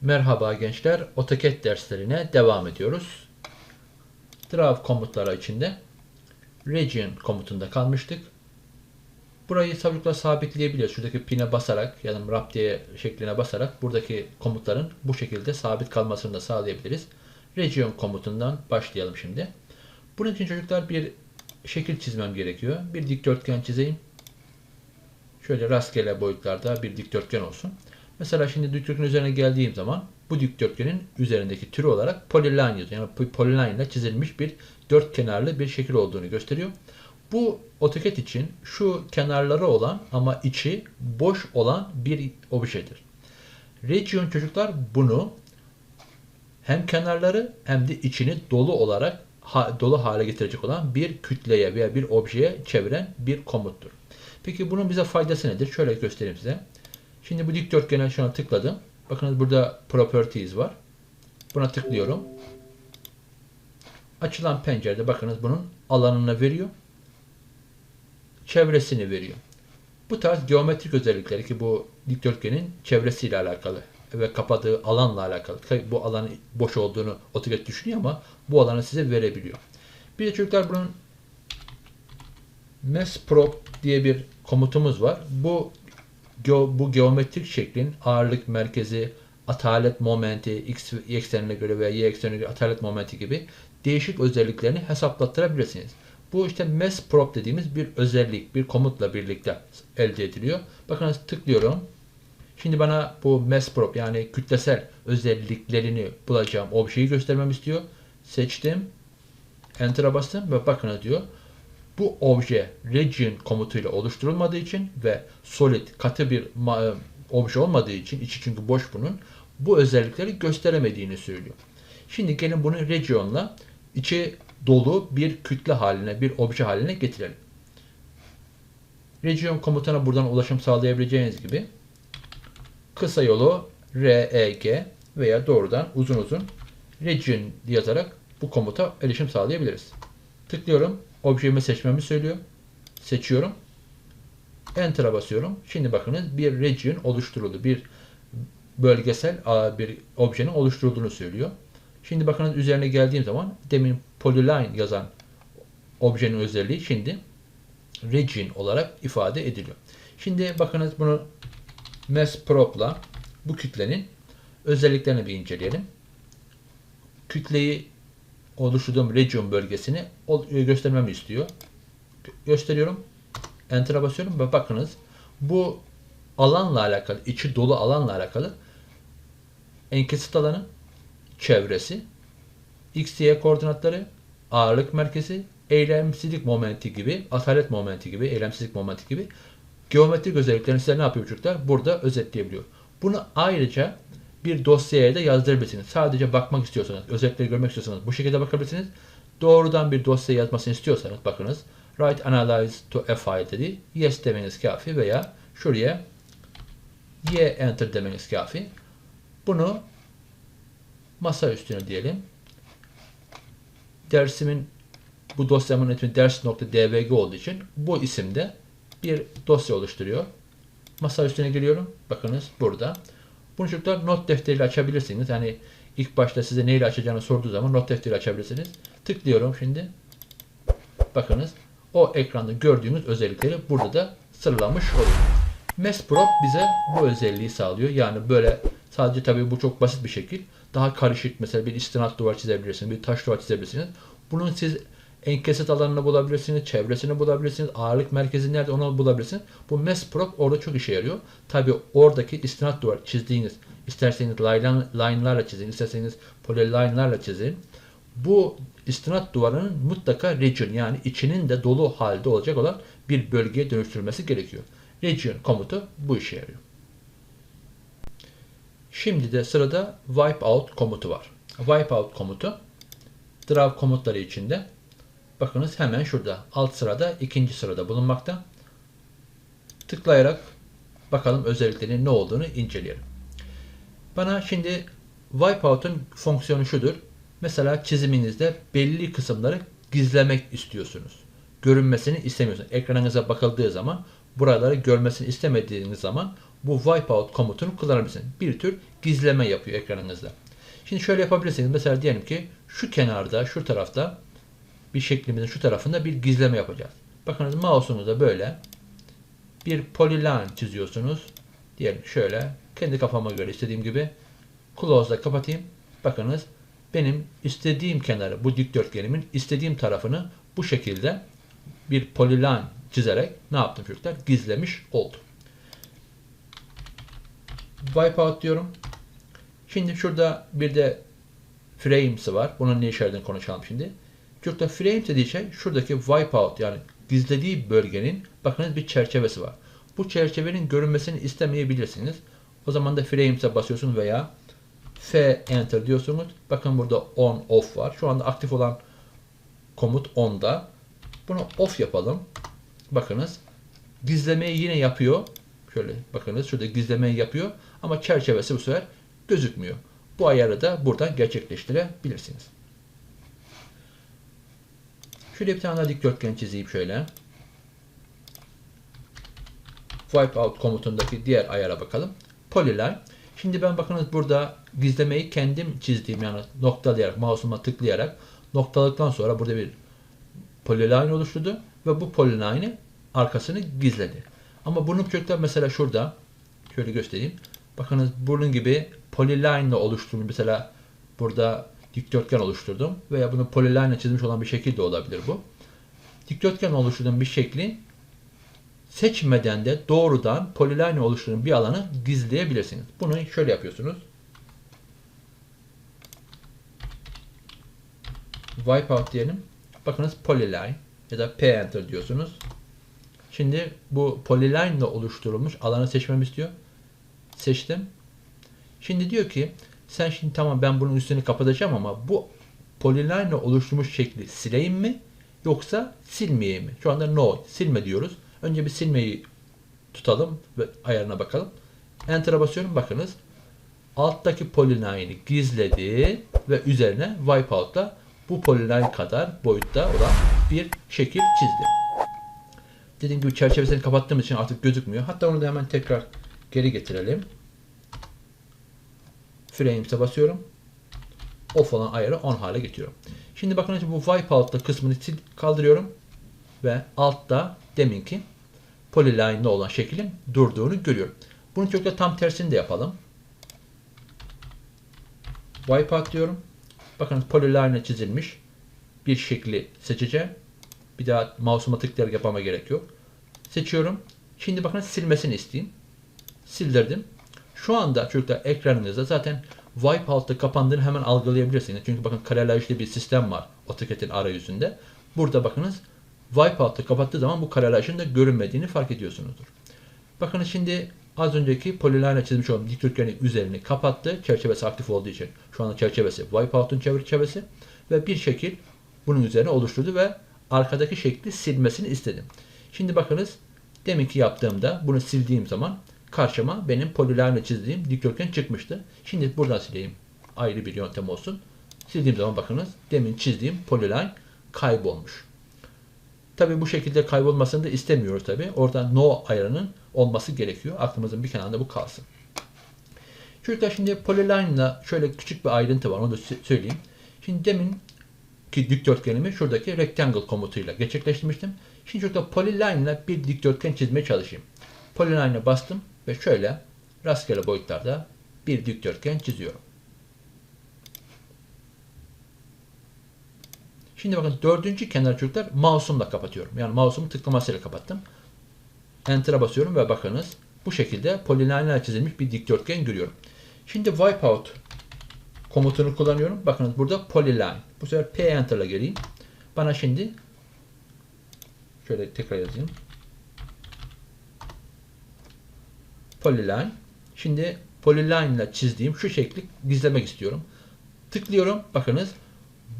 Merhaba gençler, AutoCAD derslerine devam ediyoruz. Draw komutları içinde region komutunda kalmıştık. Burayı çocuklar sabitleyebiliyor. Şuradaki pine basarak ya da raptiye şekline basarak buradaki komutların bu şekilde sabit kalmasını da sağlayabiliriz. Region komutundan başlayalım şimdi. Bunun için çocuklar bir şekil çizmem gerekiyor. Bir dikdörtgen çizeyim. Şöyle rastgele boyutlarda bir dikdörtgen olsun. Mesela şimdi dikdörtgen üzerine geldiğim zaman bu dikdörtgenin üzerindeki türü olarak polyline yazıyor. Yani bu polyline ile çizilmiş bir dört kenarlı bir şekil olduğunu gösteriyor. Bu AutoCAD için şu kenarları olan ama içi boş olan bir objedir. Region çocuklar bunu hem kenarları hem de içini dolu olarak ha- dolu hale getirecek olan bir kütleye veya bir objeye çeviren bir komuttur. Peki bunun bize faydası nedir? Şöyle göstereyim size. Şimdi bu dikdörtgene şuna tıkladım. Bakınız burada properties var. Buna tıklıyorum. Açılan pencerede bakınız bunun alanını veriyor. Çevresini veriyor. Bu tarz geometrik özellikleri ki bu dikdörtgenin çevresiyle alakalı ve kapadığı alanla alakalı. Tabii bu alanın boş olduğunu AutoCAD düşünüyor ama bu alanı size verebiliyor. Bir de çocuklar bunun MESPROP diye bir komutumuz var. Bu bu geometrik şeklin ağırlık merkezi, atalet momenti, x eksenine göre veya y eksenine göre atalet momenti gibi değişik özelliklerini hesaplattırabilirsiniz. Bu işte MESPROP dediğimiz bir özellik, bir komutla birlikte elde ediliyor. Bakın tıklıyorum. Şimdi bana bu MESPROP yani kütlesel özelliklerini bulacağım objeyi göstermem istiyor. Seçtim. Enter'a bastım ve bakın diyor. Bu obje region komutuyla oluşturulmadığı için ve solid katı bir ma- obje olmadığı için içi çünkü boş bunun bu özellikleri gösteremediğini söylüyor. Şimdi gelin bunu region'la içi dolu bir kütle haline, bir obje haline getirelim. Region komutuna buradan ulaşım sağlayabileceğiniz gibi kısa yolu REG veya doğrudan uzun uzun region yazarak bu komuta erişim sağlayabiliriz. Tıklıyorum. Objemi seçmemi söylüyor. Seçiyorum. Enter'a basıyorum. Şimdi bakınız bir region oluşturuldu. Bir bölgesel bir objenin oluşturulduğunu söylüyor. Şimdi bakınız üzerine geldiğim zaman demin polyline yazan objenin özelliği şimdi region olarak ifade ediliyor. Şimdi bakınız bunu MESPROP'la bu kütlenin özelliklerini bir inceleyelim. Kütleyi oluşturduğum region bölgesini e, göstermemi istiyor. Gö- Gösteriyorum. Enter'a basıyorum ve bakınız bu alanla alakalı, içi dolu alanla alakalı enkesit alanı, çevresi, x, y koordinatları, ağırlık merkezi, eylemsizlik momenti gibi, atalet momenti gibi, eylemsizlik momenti gibi geometrik özelliklerini size ne yapıyor çocuklar? Burada özetleyebiliyor. Bunu ayrıca bir dosyaya da yazdırabilirsiniz. Sadece bakmak istiyorsanız, özellikleri görmek istiyorsanız bu şekilde bakabilirsiniz. Doğrudan bir dosya yazmasını istiyorsanız bakınız. Write analyze to a file dedi. Yes demeniz kafi veya şuraya y enter demeniz kafi. Bunu masa üstüne diyelim. Dersimin bu dosyamın ismi ders.dvg olduğu için bu isimde bir dosya oluşturuyor. Masa üstüne geliyorum. Bakınız burada. Bunu çocuklar not defteriyle açabilirsiniz. Yani ilk başta size neyle açacağını sorduğu zaman not defteri açabilirsiniz. Tıklıyorum şimdi. Bakınız o ekranda gördüğünüz özellikleri burada da sıralamış oluyor. MESPROP bize bu özelliği sağlıyor. Yani böyle sadece tabii bu çok basit bir şekil. Daha karışık mesela bir istinat duvar çizebilirsiniz, bir taş duvar çizebilirsiniz. Bunun siz enkesit alanını bulabilirsiniz, çevresini bulabilirsiniz, ağırlık merkezi nerede onu bulabilirsiniz. Bu MESPROP orada çok işe yarıyor. Tabi oradaki istinat duvar çizdiğiniz, isterseniz line, line'larla çizin, isterseniz polyline'larla çizin. Bu istinat duvarının mutlaka region yani içinin de dolu halde olacak olan bir bölgeye dönüştürülmesi gerekiyor. Region komutu bu işe yarıyor. Şimdi de sırada wipeout komutu var. Wipeout komutu draw komutları içinde bakınız hemen şurada alt sırada ikinci sırada bulunmakta. Tıklayarak bakalım özelliklerinin ne olduğunu inceleyelim. Bana şimdi wipeout'un fonksiyonu şudur. Mesela çiziminizde belli kısımları gizlemek istiyorsunuz. Görünmesini istemiyorsunuz. Ekranınıza bakıldığı zaman buraları görmesini istemediğiniz zaman bu wipeout komutunu kullanabilirsiniz. Bir tür gizleme yapıyor ekranınızda. Şimdi şöyle yapabilirsiniz. Mesela diyelim ki şu kenarda, şu tarafta bir şeklimizin şu tarafında bir gizleme yapacağız. Bakınız mouse'unuzda böyle bir polyline çiziyorsunuz. Diyelim şöyle kendi kafama göre istediğim gibi close'da kapatayım. Bakınız benim istediğim kenarı bu dikdörtgenimin istediğim tarafını bu şekilde bir polyline çizerek ne yaptım çocuklar? Gizlemiş oldum. Wipeout diyorum. Şimdi şurada bir de frames'i var. Bunun ne işe konuşalım şimdi. Çocuklar frames dediği şey şuradaki wipeout yani gizlediği bölgenin bakınız bir çerçevesi var. Bu çerçevenin görünmesini istemeyebilirsiniz. O zaman da frames'e basıyorsunuz veya F enter diyorsunuz. Bakın burada on off var. Şu anda aktif olan komut on'da. Bunu off yapalım. Bakınız gizlemeyi yine yapıyor. Şöyle bakınız şurada gizlemeyi yapıyor ama çerçevesi bu sefer gözükmüyor. Bu ayarı da buradan gerçekleştirebilirsiniz. Şöyle bir tane daha dikdörtgen çizeyim şöyle. Wipeout komutundaki diğer ayara bakalım. Polyline. Şimdi ben bakınız burada gizlemeyi kendim çizdiğim yani noktalayarak, mouse'uma tıklayarak noktaladıktan sonra burada bir polyline oluşturdu ve bu polyline'in arkasını gizledi. Ama burun çocuklar mesela şurada şöyle göstereyim. Bakınız burun gibi polyline ile oluşturmuş. Mesela burada dikdörtgen oluşturdum veya bunu polyline ile çizmiş olan bir şekil de olabilir bu. Dikdörtgen oluşturduğum bir şekli seçmeden de doğrudan polyline oluşturan bir alanı gizleyebilirsiniz. Bunu şöyle yapıyorsunuz. Wipeout diyelim. Bakınız polyline ya da P enter diyorsunuz. Şimdi bu polyline ile oluşturulmuş alanı seçmemi istiyor. Seçtim. Şimdi diyor ki sen şimdi tamam ben bunun üstünü kapatacağım ama bu polyline ile oluşturmuş şekli sileyim mi yoksa silmeyeyim mi? Şu anda no silme diyoruz. Önce bir silmeyi tutalım ve ayarına bakalım. Enter'a basıyorum. Bakınız. Alttaki polyline'i gizledi ve üzerine wipeout'la bu polyline kadar boyutta olan bir şekil çizdi. Dediğim gibi çerçevesini kapattığım için artık gözükmüyor. Hatta onu da hemen tekrar geri getirelim. Frames'e basıyorum. Off olan ayarı on hale getiriyorum. Şimdi bakın bu wipeout'ta kısmını sil kaldırıyorum ve altta deminki polyline'da olan şeklin durduğunu görüyorum. Bunu çok da tam tersini de yapalım. Wipeout diyorum. Bakın polyline çizilmiş bir şekli seçeceğim. Bir daha mouse'uma tıklayarak yapmama gerek yok. Seçiyorum. Şimdi bakın silmesini isteyeyim. Sildirdim. Şu anda çocuklar ekranınızda zaten Wipeout'ta kapandığını hemen algılayabilirsiniz. Çünkü bakın karelajlı bir sistem var AutoCAD'in arayüzünde. Burada bakınız Wipeout'ta kapattığı zaman bu karelajın da görünmediğini fark ediyorsunuzdur. Bakın şimdi az önceki polyline çizmiş olduğum dikdörtgenin üzerini kapattı. Çerçevesi aktif olduğu için. Şu anda çerçevesi Wipeout'un çerçevesi ve bir şekil bunun üzerine oluşturdu ve arkadaki şekli silmesini istedim. Şimdi bakınız deminki yaptığımda bunu sildiğim zaman karşıma benim polyline çizdiğim dikdörtgen çıkmıştı. Şimdi buradan sileyim. Ayrı bir yöntem olsun. Sildiğim zaman bakınız demin çizdiğim polyline kaybolmuş. Tabi bu şekilde kaybolmasını da istemiyoruz tabi. Orada no ayarının olması gerekiyor. Aklımızın bir kenarında bu kalsın. Çocuklar şimdi polyline ile şöyle küçük bir ayrıntı var. Onu da söyleyeyim. Şimdi demin ki dikdörtgenimi şuradaki rectangle komutuyla gerçekleştirmiştim. Şimdi şurada polyline ile bir dikdörtgen çizmeye çalışayım. Polyline'e bastım ve şöyle rastgele boyutlarda bir dikdörtgen çiziyorum. Şimdi bakın dördüncü kenar çocuklar mouse'umla kapatıyorum. Yani mouse'umu tıklamasıyla kapattım. Enter'a basıyorum ve bakınız bu şekilde polilinler çizilmiş bir dikdörtgen görüyorum. Şimdi wipeout komutunu kullanıyorum. Bakınız burada polyline. Bu sefer P enter'la geleyim. Bana şimdi şöyle tekrar yazayım. Polyline. Şimdi polyline ile çizdiğim şu şekli gizlemek istiyorum. Tıklıyorum. Bakınız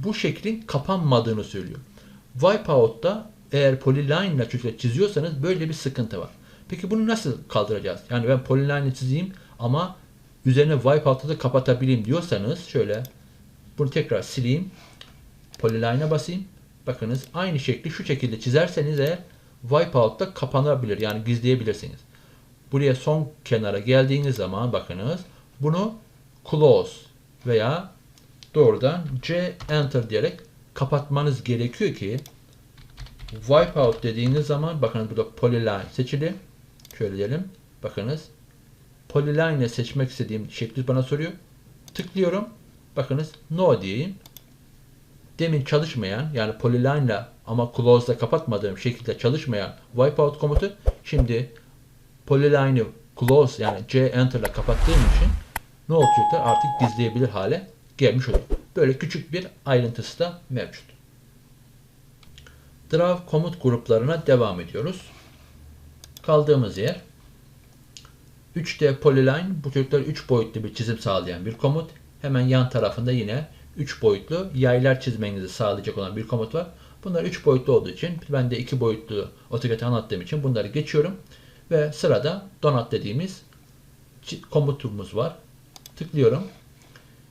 bu şeklin kapanmadığını söylüyor. Wipeout'ta eğer polyline ile çiziyorsanız böyle bir sıkıntı var. Peki bunu nasıl kaldıracağız? Yani ben polyline çizeyim ama üzerine wipeout'ta da kapatabileyim diyorsanız şöyle bunu tekrar sileyim. Polyline'a basayım. Bakınız aynı şekli şu şekilde çizerseniz eğer wipeout'ta kapanabilir. Yani gizleyebilirsiniz. Buraya son kenara geldiğiniz zaman bakınız bunu close veya doğrudan C enter diyerek kapatmanız gerekiyor ki wipeout dediğiniz zaman bakın burada polyline seçili. Şöyle diyelim. Bakınız. Polyline seçmek istediğim şekli bana soruyor. Tıklıyorum. Bakınız no diyeyim. Demin çalışmayan yani polyline ile ama close'da kapatmadığım şekilde çalışmayan wipeout komutu şimdi polyline'ı close yani C enter ile kapattığım için ne olacaklar artık gizleyebilir hale gelmiş oluyor. Böyle küçük bir ayrıntısı da mevcut. Draw komut gruplarına devam ediyoruz. Kaldığımız yer 3D Polyline bu çocuklar 3 boyutlu bir çizim sağlayan bir komut. Hemen yan tarafında yine 3 boyutlu yaylar çizmenizi sağlayacak olan bir komut var. Bunlar 3 boyutlu olduğu için ben de 2 boyutlu AutoCAD'e anlattığım için bunları geçiyorum. Ve sırada donat dediğimiz komutumuz var. Tıklıyorum.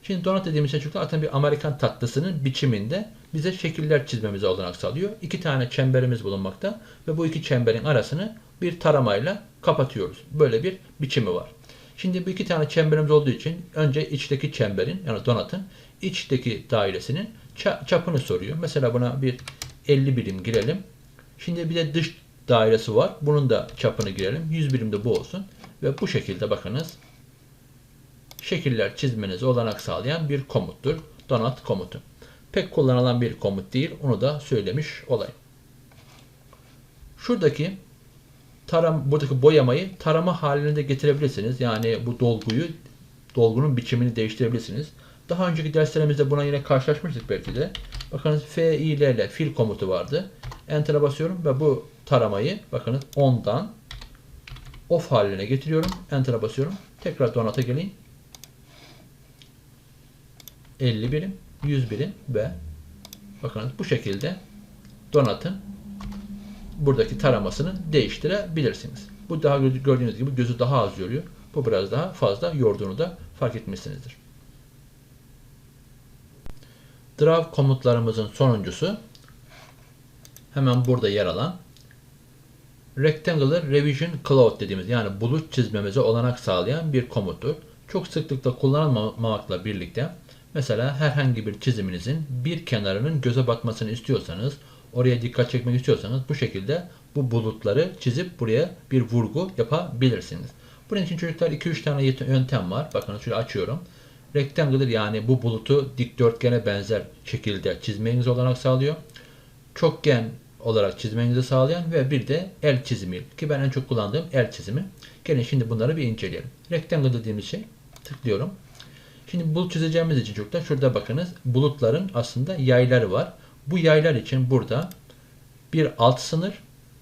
Şimdi donat dediğimiz şey çocuklar zaten bir Amerikan tatlısının biçiminde bize şekiller çizmemize olanak sağlıyor. İki tane çemberimiz bulunmakta ve bu iki çemberin arasını bir taramayla kapatıyoruz. Böyle bir biçimi var. Şimdi bu iki tane çemberimiz olduğu için önce içteki çemberin yani donatın içteki dairesinin çapını soruyor. Mesela buna bir 50 birim girelim. Şimdi bir de dış dairesi var. Bunun da çapını girelim. 100 birim de bu olsun. Ve bu şekilde bakınız şekiller çizmenize olanak sağlayan bir komuttur. Donat komutu. Pek kullanılan bir komut değil. Onu da söylemiş olayım. Şuradaki taram buradaki boyamayı tarama haline de getirebilirsiniz. Yani bu dolguyu dolgunun biçimini değiştirebilirsiniz. Daha önceki derslerimizde buna yine karşılaşmıştık belki de. Bakınız F, I, L ile fil komutu vardı. Enter'a basıyorum ve bu taramayı bakınız ondan off haline getiriyorum. Enter'a basıyorum. Tekrar donata geleyim. 50 birim, 100 birim ve bakınız bu şekilde donatın buradaki taramasını değiştirebilirsiniz. Bu daha gördüğünüz gibi gözü daha az yoruyor. Bu biraz daha fazla yorduğunu da fark etmişsinizdir. Draw komutlarımızın sonuncusu hemen burada yer alan Rectangular Revision Cloud dediğimiz yani bulut çizmemize olanak sağlayan bir komuttur. Çok sıklıkla kullanılmamakla birlikte mesela herhangi bir çiziminizin bir kenarının göze batmasını istiyorsanız oraya dikkat çekmek istiyorsanız bu şekilde bu bulutları çizip buraya bir vurgu yapabilirsiniz. Bunun için çocuklar 2-3 tane yöntem var. Bakın şöyle açıyorum. Rectangular yani bu bulutu dikdörtgene benzer şekilde çizmeniz olarak sağlıyor. Çokgen olarak çizmenizi sağlayan ve bir de el çizimi ki ben en çok kullandığım el çizimi. Gelin şimdi bunları bir inceleyelim. Rectangle dediğimiz şey tıklıyorum. Şimdi bulut çizeceğimiz için çocuklar şurada bakınız bulutların aslında yayları var. Bu yaylar için burada bir alt sınır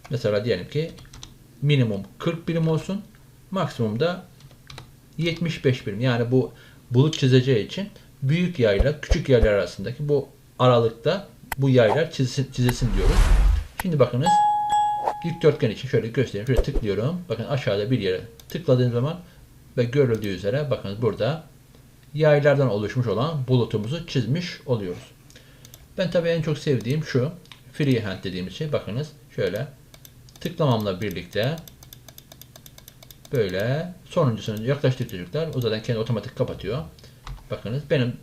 mesela diyelim ki minimum 40 birim olsun maksimum da 75 birim. Yani bu bulut çizeceği için büyük yayla küçük yaylar arasındaki bu aralıkta bu yaylar çizilsin, çizilsin diyoruz. Şimdi bakınız dikdörtgen için şöyle göstereyim. Şöyle tıklıyorum. Bakın aşağıda bir yere tıkladığım zaman ve görüldüğü üzere bakınız burada yaylardan oluşmuş olan bulutumuzu çizmiş oluyoruz. Ben tabii en çok sevdiğim şu freehand dediğimiz şey. Bakınız şöyle tıklamamla birlikte böyle sonuncusunu yaklaştıkça çocuklar o zaten kendi otomatik kapatıyor. Bakınız benim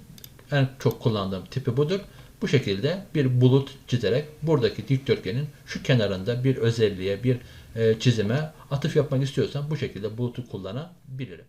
en çok kullandığım tipi budur. Bu şekilde bir bulut çizerek buradaki dikdörtgenin şu kenarında bir özelliğe, bir e, çizime atıf yapmak istiyorsam bu şekilde bulutu kullanabilirim.